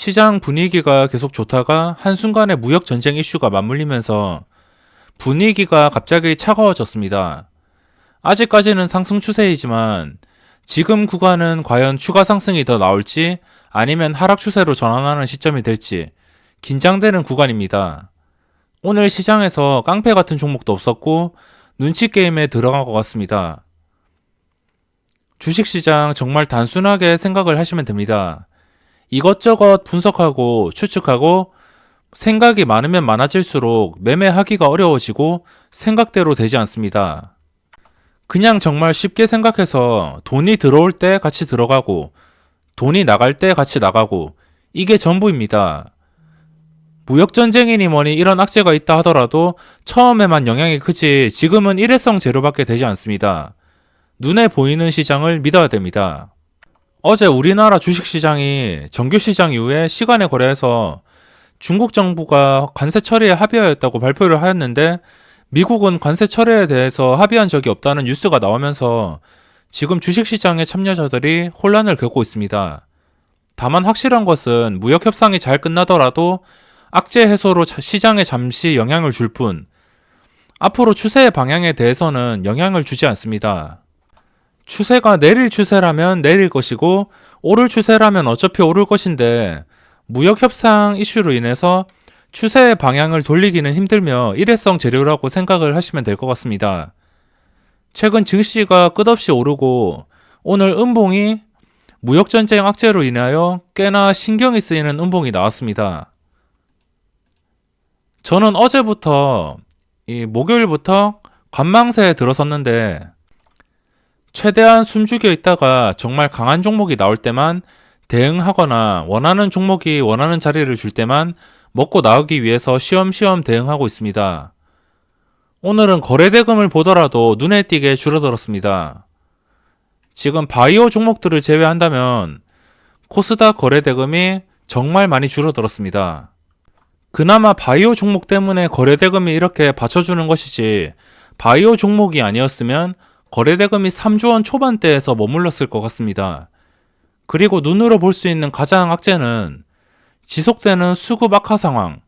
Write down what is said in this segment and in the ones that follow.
시장 분위기가 계속 좋다가 한순간에 무역 전쟁 이슈가 맞물리면서 분위기가 갑자기 차가워졌습니다. 아직까지는 상승 추세이지만 지금 구간은 과연 추가 상승이 더 나올지 아니면 하락 추세로 전환하는 시점이 될지 긴장되는 구간입니다. 오늘 시장에서 깡패 같은 종목도 없었고 눈치 게임에 들어간 것 같습니다. 주식시장 정말 단순하게 생각을 하시면 됩니다. 이것저것 분석하고 추측하고 생각이 많으면 많아질수록 매매하기가 어려워지고 생각대로 되지 않습니다. 그냥 정말 쉽게 생각해서 돈이 들어올 때 같이 들어가고 돈이 나갈 때 같이 나가고 이게 전부입니다. 무역전쟁이니 뭐니 이런 악재가 있다 하더라도 처음에만 영향이 크지 지금은 일회성 재료밖에 되지 않습니다. 눈에 보이는 시장을 믿어야 됩니다. 어제 우리나라 주식시장이 정규시장 이후에 시간에 거래해서 중국 정부가 관세 처리에 합의하였다고 발표를 하였는데 미국은 관세 처리에 대해서 합의한 적이 없다는 뉴스가 나오면서 지금 주식시장의 참여자들이 혼란을 겪고 있습니다. 다만 확실한 것은 무역 협상이 잘 끝나더라도 악재 해소로 자- 시장에 잠시 영향을 줄 뿐, 앞으로 추세의 방향에 대해서는 영향을 주지 않습니다. 추세가 내릴 추세라면 내릴 것이고, 오를 추세라면 어차피 오를 것인데, 무역 협상 이슈로 인해서 추세의 방향을 돌리기는 힘들며 일회성 재료라고 생각을 하시면 될 것 같습니다. 최근 증시가 끝없이 오르고, 오늘 음봉이 무역전쟁 악재로 인하여 꽤나 신경이 쓰이는 음봉이 나왔습니다. 저는 어제부터 이 목요일부터 관망세에 들어섰는데 최대한 숨죽여 있다가 정말 강한 종목이 나올 때만 대응하거나 원하는 종목이 원하는 자리를 줄 때만 먹고 나오기 위해서 쉬엄쉬엄 대응하고 있습니다. 오늘은 거래대금을 보더라도 눈에 띄게 줄어들었습니다. 지금 바이오 종목들을 제외한다면 코스닥 거래대금이 정말 많이 줄어들었습니다. 그나마 바이오 종목 때문에 거래대금이 이렇게 받쳐주는 것이지 바이오 종목이 아니었으면 거래대금이 3조 원 초반대에서 머물렀을 것 같습니다. 그리고 눈으로 볼 수 있는 가장 악재는 지속되는 수급 악화 상황.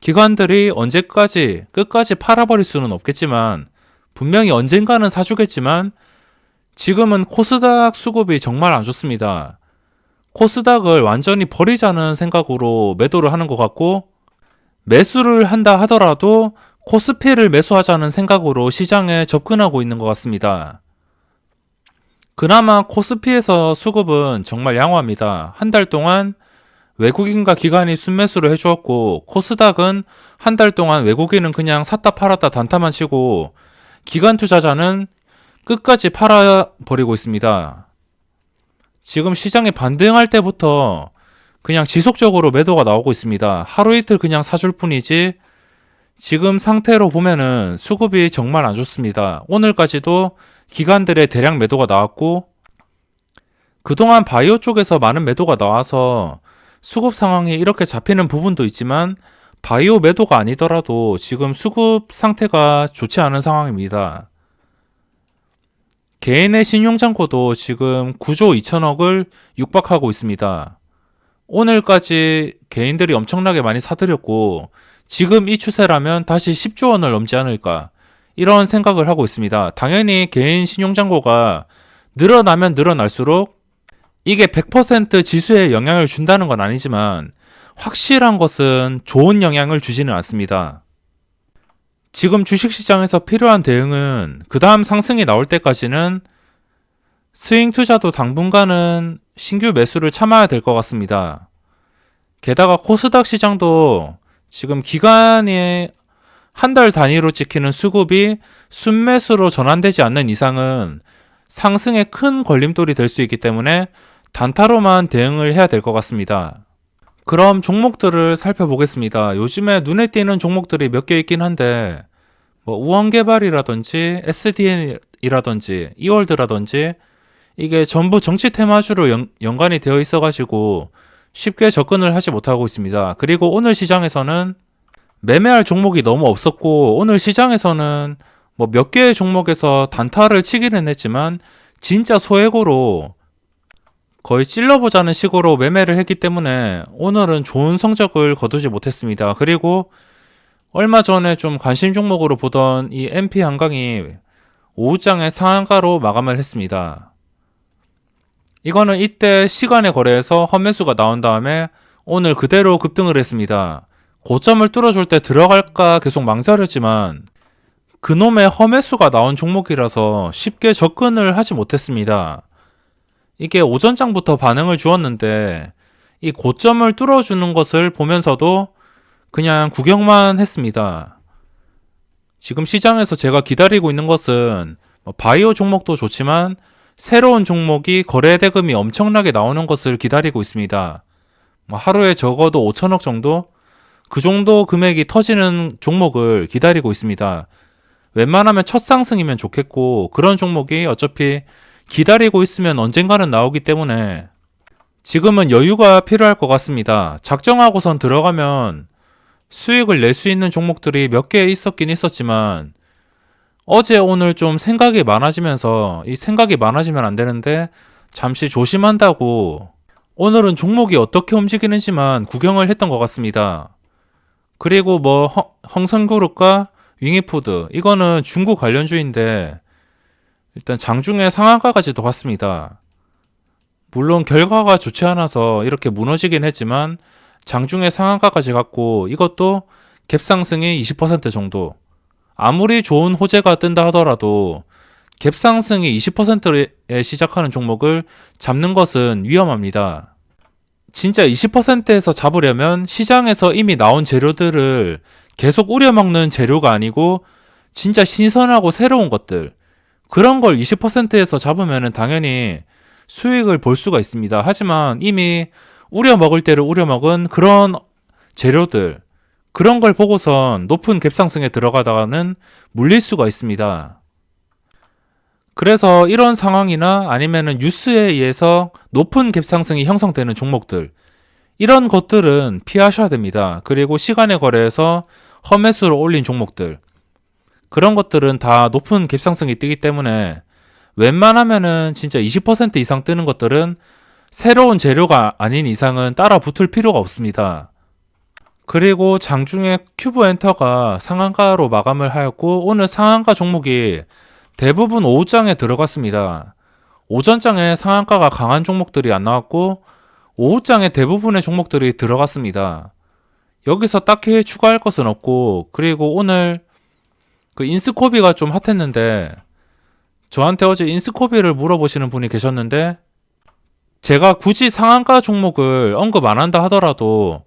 기관들이 언제까지 끝까지 팔아버릴 수는 없겠지만 분명히 언젠가는 사주겠지만 지금은 코스닥 수급이 정말 안 좋습니다. 코스닥을 완전히 버리자는 생각으로 매도를 하는 것 같고 매수를 한다 하더라도 코스피를 매수하자는 생각으로 시장에 접근하고 있는 것 같습니다. 그나마 코스피에서 수급은 정말 양호합니다. 한 달 동안 외국인과 기관이 순매수를 해주었고 코스닥은 한 달 동안 외국인은 그냥 샀다 팔았다 단타만 치고 기관 투자자는 끝까지 팔아버리고 있습니다. 지금 시장이 반등할 때부터 그냥 지속적으로 매도가 나오고 있습니다. 하루 이틀 그냥 사줄 뿐이지 지금 상태로 보면은 수급이 정말 안 좋습니다. 오늘까지도 기관들의 대량 매도가 나왔고 그동안 바이오 쪽에서 많은 매도가 나와서 수급 상황이 이렇게 잡히는 부분도 있지만 바이오 매도가 아니더라도 지금 수급 상태가 좋지 않은 상황입니다. 개인의 신용잔고도 지금 9조 2천억을 육박하고 있습니다. 오늘까지 개인들이 엄청나게 많이 사들였고 지금 이 추세라면 다시 10조 원을 넘지 않을까 이런 생각을 하고 있습니다. 당연히 개인 신용잔고가 늘어나면 늘어날수록 이게 100% 지수에 영향을 준다는 건 아니지만 확실한 것은 좋은 영향을 주지는 않습니다. 지금 주식시장에서 필요한 대응은 그 다음 상승이 나올 때까지는 스윙 투자도 당분간은 신규 매수를 참아야 될 것 같습니다. 게다가 코스닥 시장도 지금 기간이 한 달 단위로 찍히는 수급이 순매수로 전환되지 않는 이상은 상승에 큰 걸림돌이 될 수 있기 때문에 단타로만 대응을 해야 될 것 같습니다. 그럼 종목들을 살펴보겠습니다. 요즘에 눈에 띄는 종목들이 몇 개 있긴 한데, 뭐 우원개발이라든지 SDN이라든지 이월드라든지 이게 전부 정치 테마주로 연, 연관이 되어 있어가지고 쉽게 접근을 하지 못하고 있습니다. 그리고 오늘 시장에서는 매매할 종목이 너무 없었고 오늘 시장에서는 뭐 몇 개의 종목에서 단타를 치기는 했지만 진짜 소액으로 거의 찔러보자는 식으로 매매를 했기 때문에 오늘은 좋은 성적을 거두지 못했습니다. 그리고 얼마 전에 좀 관심 종목으로 보던 이 MP 한강이 오후장에 상한가로 마감을 했습니다. 이거는 이때 시간에 거래해서 헛매수가 나온 다음에 오늘 그대로 급등을 했습니다. 고점을 뚫어줄 때 들어갈까 계속 망설였지만 그놈의 험매수가 나온 종목이라서 쉽게 접근을 하지 못했습니다. 이게 오전장부터 반응을 주었는데 이 고점을 뚫어주는 것을 보면서도 그냥 구경만 했습니다. 지금 시장에서 제가 기다리고 있는 것은 뭐 바이오 종목도 좋지만 새로운 종목이 거래 대금이 엄청나게 나오는 것을 기다리고 있습니다. 뭐 하루에 적어도 5천억 정도? 그 정도 금액이 터지는 종목을 기다리고 있습니다. 웬만하면 첫 상승이면 좋겠고 그런 종목이 어차피 기다리고 있으면 언젠가는 나오기 때문에 지금은 여유가 필요할 것 같습니다. 작정하고선 들어가면 수익을 낼 수 있는 종목들이 몇 개 있었긴 있었지만 어제 오늘 좀 생각이 많아지면서 이 생각이 많아지면 안 되는데 잠시 조심한다고 오늘은 종목이 어떻게 움직이는지만 구경을 했던 것 같습니다. 그리고 뭐 헝- 홍성그룹과 윙이푸드 이거는 중국 관련주인데 일단 장중에 상한가까지 도 갔습니다. 물론 결과가 좋지 않아서 이렇게 무너지긴 했지만 장중에 상한가까지 갔고 이것도 갭상승이 20% 정도. 아무리 좋은 호재가 뜬다 하더라도 갭상승이 20%에 시작하는 종목을 잡는 것은 위험합니다. 진짜 20%에서 잡으려면 시장에서 이미 나온 재료들을 계속 우려먹는 재료가 아니고 진짜 신선하고 새로운 것들 그런 걸 20%에서 잡으면 당연히 수익을 볼 수가 있습니다. 하지만 이미 우려먹을 때를 우려먹은 그런 재료들 그런 걸 보고선 높은 갭상승에 들어가다가는 물릴 수가 있습니다. 그래서 이런 상황이나 아니면은 뉴스에 의해서 높은 갭상승이 형성되는 종목들 이런 것들은 피하셔야 됩니다. 그리고 시간에 거래해서 험매수를 올린 종목들 그런 것들은 다 높은 갭상승이 뜨기 때문에 웬만하면은 진짜 20% 이상 뜨는 것들은 새로운 재료가 아닌 이상은 따라 붙을 필요가 없습니다. 그리고 장중에 큐브 엔터가 상한가로 마감을 하였고 오늘 상한가 종목이 대부분 오후장에 들어갔습니다. 오전장에 상한가가 강한 종목들이 안 나왔고 오후장에 대부분의 종목들이 들어갔습니다. 여기서 딱히 추가할 것은 없고 그리고 오늘 그 인스코비가 좀 핫했는데 저한테 어제 인스코비를 물어보시는 분이 계셨는데 제가 굳이 상한가 종목을 언급 안 한다 하더라도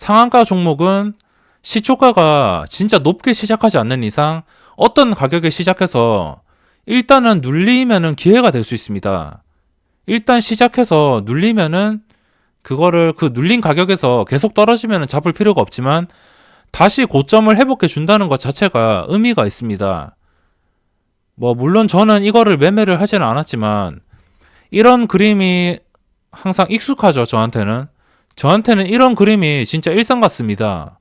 상한가 종목은 시초가가 진짜 높게 시작하지 않는 이상 어떤 가격에 시작해서 일단은 눌리면은 기회가 될 수 있습니다. 일단 시작해서 눌리면은 그거를 그 눌린 가격에서 계속 떨어지면 잡을 필요가 없지만 다시 고점을 회복해 준다는 것 자체가 의미가 있습니다. 뭐 물론 저는 이거를 매매를 하지는 않았지만 이런 그림이 항상 익숙하죠 저한테는 저한테는 이런 그림이 진짜 일상 같습니다.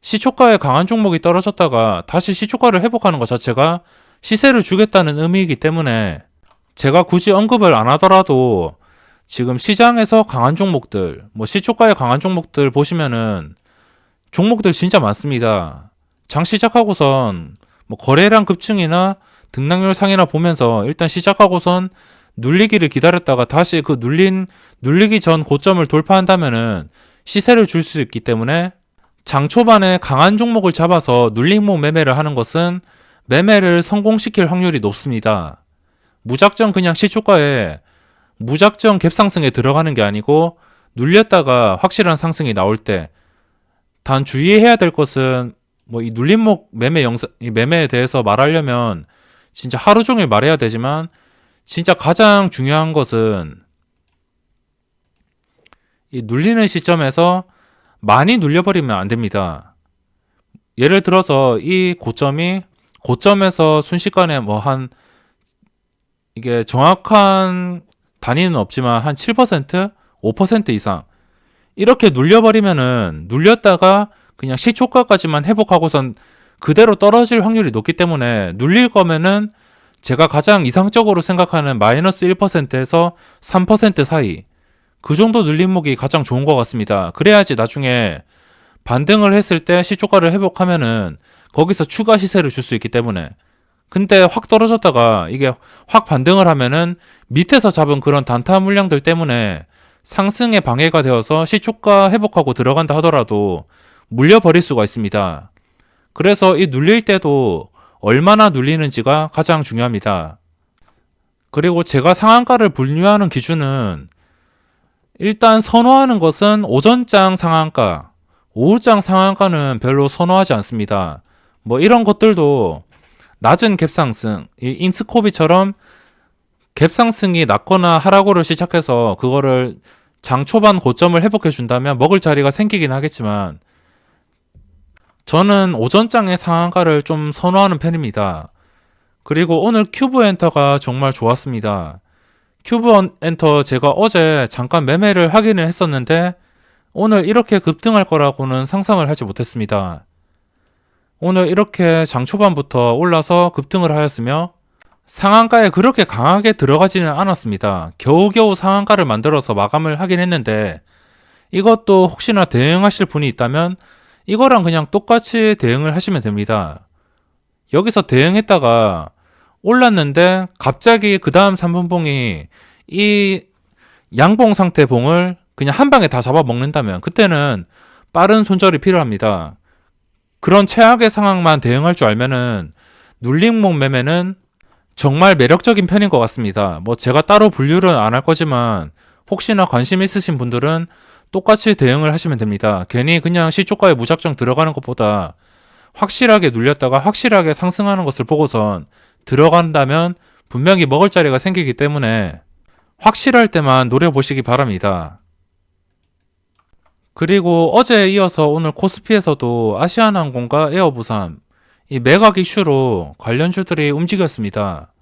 시초가에 강한 종목이 떨어졌다가 다시 시초가를 회복하는 것 자체가 시세를 주겠다는 의미이기 때문에 제가 굳이 언급을 안 하더라도 지금 시장에서 강한 종목들, 뭐 시초가에 강한 종목들 보시면은 종목들 진짜 많습니다. 장 시작하고선 뭐 거래량 급증이나 등락률 상이나 보면서 일단 시작하고선 눌리기를 기다렸다가 다시 그 눌린 눌리기 전 고점을 돌파한다면은 시세를 줄 수 있기 때문에 장 초반에 강한 종목을 잡아서 눌림목 매매를 하는 것은 매매를 성공시킬 확률이 높습니다. 무작정 그냥 시초가에 무작정 갭상승에 들어가는 게 아니고 눌렸다가 확실한 상승이 나올 때 단 주의해야 될 것은 뭐 이 눌림목 매매 영상 이 매매에 대해서 말하려면 진짜 하루 종일 말해야 되지만 진짜 가장 중요한 것은 이 눌리는 시점에서 많이 눌려버리면 안 됩니다. 예를 들어서 이 고점이 고점에서 순식간에 뭐 한 이게 정확한 단위는 없지만 한 7%, 5% 이상 이렇게 눌려버리면은 눌렸다가 그냥 시초가까지만 회복하고선 그대로 떨어질 확률이 높기 때문에 눌릴 거면은 제가 가장 이상적으로 생각하는 마이너스 1%에서 3% 사이 그 정도 눌림목이 가장 좋은 것 같습니다. 그래야지 나중에 반등을 했을 때 시초가를 회복하면은 거기서 추가 시세를 줄 수 있기 때문에 근데 확 떨어졌다가 이게 확 반등을 하면은 밑에서 잡은 그런 단타 물량들 때문에 상승에 방해가 되어서 시초가 회복하고 들어간다 하더라도 물려버릴 수가 있습니다. 그래서 이 눌릴 때도 얼마나 눌리는지가 가장 중요합니다. 그리고 제가 상한가를 분류하는 기준은 일단 선호하는 것은 오전장 상한가, 오후장 상한가는 별로 선호하지 않습니다. 뭐 이런 것들도 낮은 갭상승, 이 인스코비처럼 갭상승이 낮거나 하락으로 시작해서 그거를 장 초반 고점을 회복해 준다면 먹을 자리가 생기긴 하겠지만 저는 오전장의 상한가를 좀 선호하는 편입니다. 그리고 오늘 큐브 엔터가 정말 좋았습니다. 큐브 엔터 제가 어제 잠깐 매매를 하기는 했었는데 오늘 이렇게 급등할 거라고는 상상을 하지 못했습니다. 오늘 이렇게 장 초반부터 올라서 급등을 하였으며 상한가에 그렇게 강하게 들어가지는 않았습니다. 겨우겨우 상한가를 만들어서 마감을 하긴 했는데 이것도 혹시나 대응하실 분이 있다면 이거랑 그냥 똑같이 대응을 하시면 됩니다. 여기서 대응했다가 올랐는데 갑자기 그 다음 3분봉이 이 양봉 상태 봉을 그냥 한 방에 다 잡아먹는다면 그때는 빠른 손절이 필요합니다. 그런 최악의 상황만 대응할 줄 알면은 눌림목 매매는 정말 매력적인 편인 것 같습니다. 뭐 제가 따로 분류를 안 할 거지만 혹시나 관심 있으신 분들은 똑같이 대응을 하시면 됩니다. 괜히 그냥 시초가에 무작정 들어가는 것보다 확실하게 눌렸다가 확실하게 상승하는 것을 보고선 들어간다면 분명히 먹을 자리가 생기기 때문에 확실할 때만 노려보시기 바랍니다. 그리고 어제에 이어서 오늘 코스피에서도 아시아나항공과 에어부산 이 매각 이슈로 관련주들이 움직였습니다.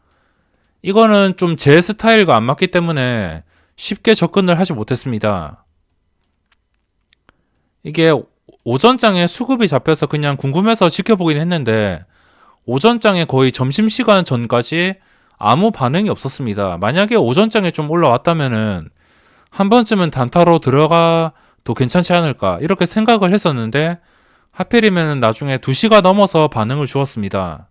이거는 좀 제 스타일과 안 맞기 때문에 쉽게 접근을 하지 못했습니다. 이게 오전장에 수급이 잡혀서 그냥 궁금해서 지켜보긴 했는데 오전장에 거의 점심시간 전까지 아무 반응이 없었습니다. 만약에 오전장에 좀 올라왔다면은 한 번쯤은 단타로 들어가도 괜찮지 않을까 이렇게 생각을 했었는데 하필이면 나중에 2시가 넘어서 반응을 주었습니다.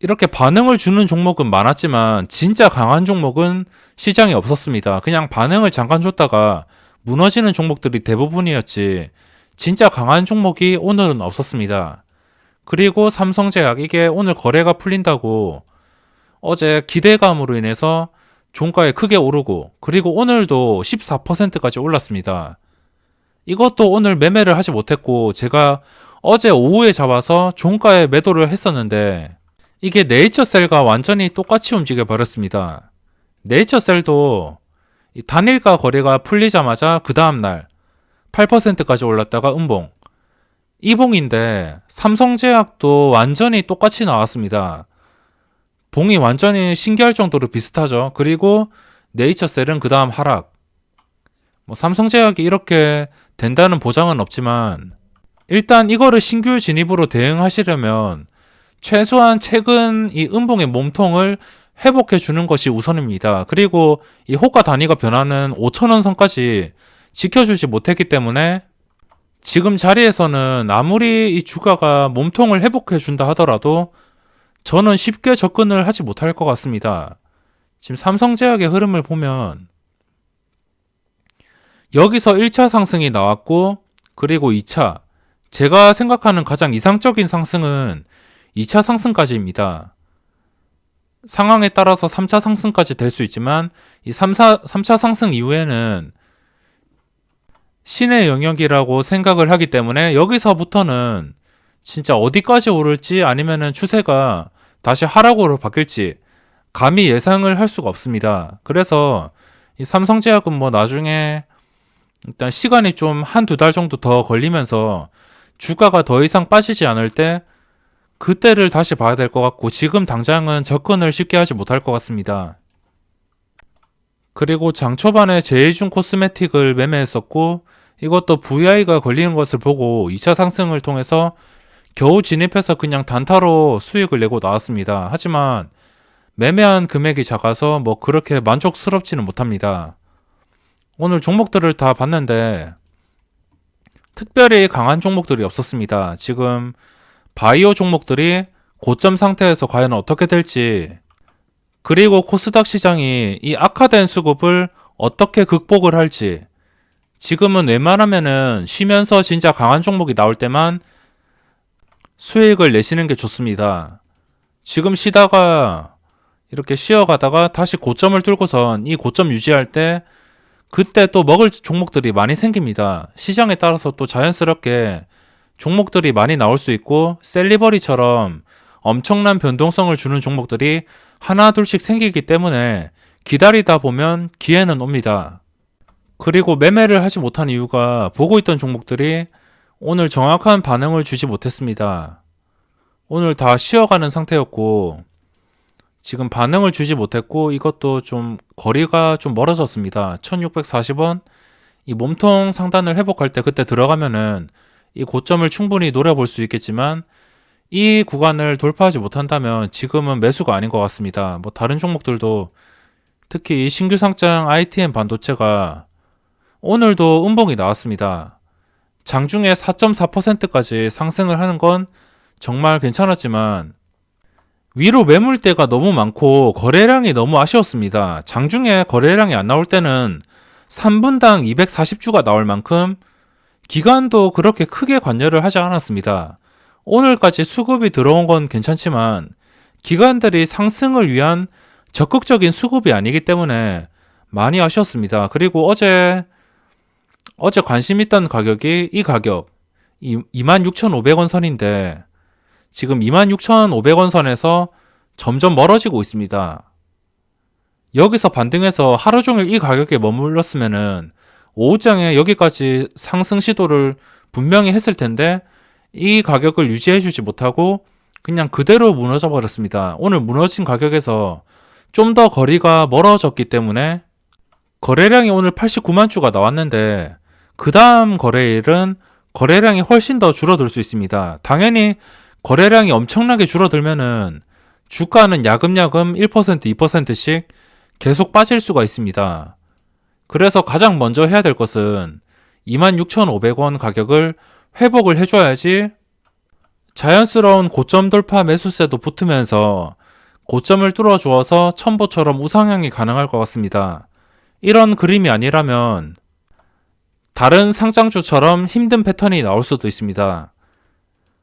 이렇게 반응을 주는 종목은 많았지만 진짜 강한 종목은 시장에 없었습니다. 그냥 반응을 잠깐 줬다가 무너지는 종목들이 대부분이었지 진짜 강한 종목이 오늘은 없었습니다. 그리고 삼성제약 이게 오늘 거래가 풀린다고 어제 기대감으로 인해서 종가에 크게 오르고 그리고 오늘도 14%까지 올랐습니다. 이것도 오늘 매매를 하지 못했고 제가 어제 오후에 잡아서 종가에 매도를 했었는데 이게 네이처셀과 완전히 똑같이 움직여 버렸습니다. 네이처셀도 단일가 거래가 풀리자마자 그 다음날 8%까지 올랐다가 음봉. 이봉인데 삼성제약도 완전히 똑같이 나왔습니다. 봉이 완전히 신기할 정도로 비슷하죠. 그리고 네이처셀은 그 다음 하락. 뭐 삼성제약이 이렇게 된다는 보장은 없지만 일단 이거를 신규 진입으로 대응하시려면 최소한 최근 이 음봉의 몸통을 회복해 주는 것이 우선입니다. 그리고 이 호가 단위가 변하는 5천원 선까지 지켜주지 못했기 때문에 지금 자리에서는 아무리 이 주가가 몸통을 회복해 준다 하더라도 저는 쉽게 접근을 하지 못할 것 같습니다. 지금 삼성제약의 흐름을 보면 여기서 1차 상승이 나왔고 그리고 2차 제가 생각하는 가장 이상적인 상승은 2차 상승까지입니다. 상황에 따라서 3차 상승까지 될 수 있지만 이 3차, 3차 상승 이후에는 신의 영역이라고 생각을 하기 때문에 여기서부터는 진짜 어디까지 오를지 아니면은 추세가 다시 하락으로 바뀔지 감히 예상을 할 수가 없습니다. 그래서 이 삼성제약은 뭐 나중에 일단 시간이 좀 한 두 달 정도 더 걸리면서 주가가 더 이상 빠지지 않을 때 그때를 다시 봐야 될 것 같고 지금 당장은 접근을 쉽게 하지 못할 것 같습니다. 그리고 장 초반에 제이중 코스메틱을 매매했었고 이것도 VI가 걸리는 것을 보고 2차 상승을 통해서 겨우 진입해서 그냥 단타로 수익을 내고 나왔습니다. 하지만 매매한 금액이 작아서 뭐 그렇게 만족스럽지는 못합니다. 오늘 종목들을 다 봤는데 특별히 강한 종목들이 없었습니다. 지금 바이오 종목들이 고점 상태에서 과연 어떻게 될지 그리고 코스닥 시장이 이 악화된 수급을 어떻게 극복을 할지 지금은 웬만하면은 쉬면서 진짜 강한 종목이 나올 때만 수익을 내시는 게 좋습니다. 지금 쉬다가 이렇게 쉬어가다가 다시 고점을 뚫고선 이 고점 유지할 때 그때 또 먹을 종목들이 많이 생깁니다. 시장에 따라서 또 자연스럽게 종목들이 많이 나올 수 있고 셀리버리처럼 엄청난 변동성을 주는 종목들이 하나 둘씩 생기기 때문에 기다리다 보면 기회는 옵니다. 그리고 매매를 하지 못한 이유가 보고 있던 종목들이 오늘 정확한 반응을 주지 못했습니다. 오늘 다 쉬어가는 상태였고 지금 반응을 주지 못했고 이것도 좀 거리가 좀 멀어졌습니다. 1640원 이 몸통 상단을 회복할 때 그때 들어가면은 이 고점을 충분히 노려볼 수 있겠지만 이 구간을 돌파하지 못한다면 지금은 매수가 아닌 것 같습니다. 뭐 다른 종목들도 특히 이 신규 상장 ITM 반도체가 오늘도 음봉이 나왔습니다. 장중에 4.4%까지 상승을 하는 건 정말 괜찮았지만 위로 매물대가 너무 많고 거래량이 너무 아쉬웠습니다. 장중에 거래량이 안 나올 때는 3분당 240주가 나올 만큼 기간도 그렇게 크게 관여를 하지 않았습니다. 오늘까지 수급이 들어온 건 괜찮지만 기관들이 상승을 위한 적극적인 수급이 아니기 때문에 많이 아쉬웠습니다. 그리고 어제 어제 관심 있던 가격이 이 가격 26,500원 선인데 지금 26,500원 선에서 점점 멀어지고 있습니다. 여기서 반등해서 하루 종일 이 가격에 머물렀으면은 오후장에 여기까지 상승 시도를 분명히 했을 텐데 이 가격을 유지해 주지 못하고 그냥 그대로 무너져 버렸습니다. 오늘 무너진 가격에서 좀 더 거리가 멀어졌기 때문에 거래량이 오늘 89만 주가 나왔는데 그 다음 거래일은 거래량이 훨씬 더 줄어들 수 있습니다. 당연히 거래량이 엄청나게 줄어들면은 주가는 야금야금 1% 2%씩 계속 빠질 수가 있습니다. 그래서 가장 먼저 해야 될 것은 26,500원 가격을 회복을 해줘야지 자연스러운 고점 돌파 매수세도 붙으면서 고점을 뚫어주어서 첨보처럼 우상향이 가능할 것 같습니다. 이런 그림이 아니라면 다른 상장주처럼 힘든 패턴이 나올 수도 있습니다.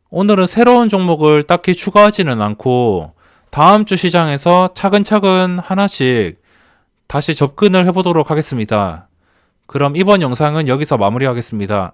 오늘은 새로운 종목을 딱히 추가하지는 않고 다음 주 시장에서 차근차근 하나씩 다시 접근을 해보도록 하겠습니다. 그럼 이번 영상은 여기서 마무리하겠습니다.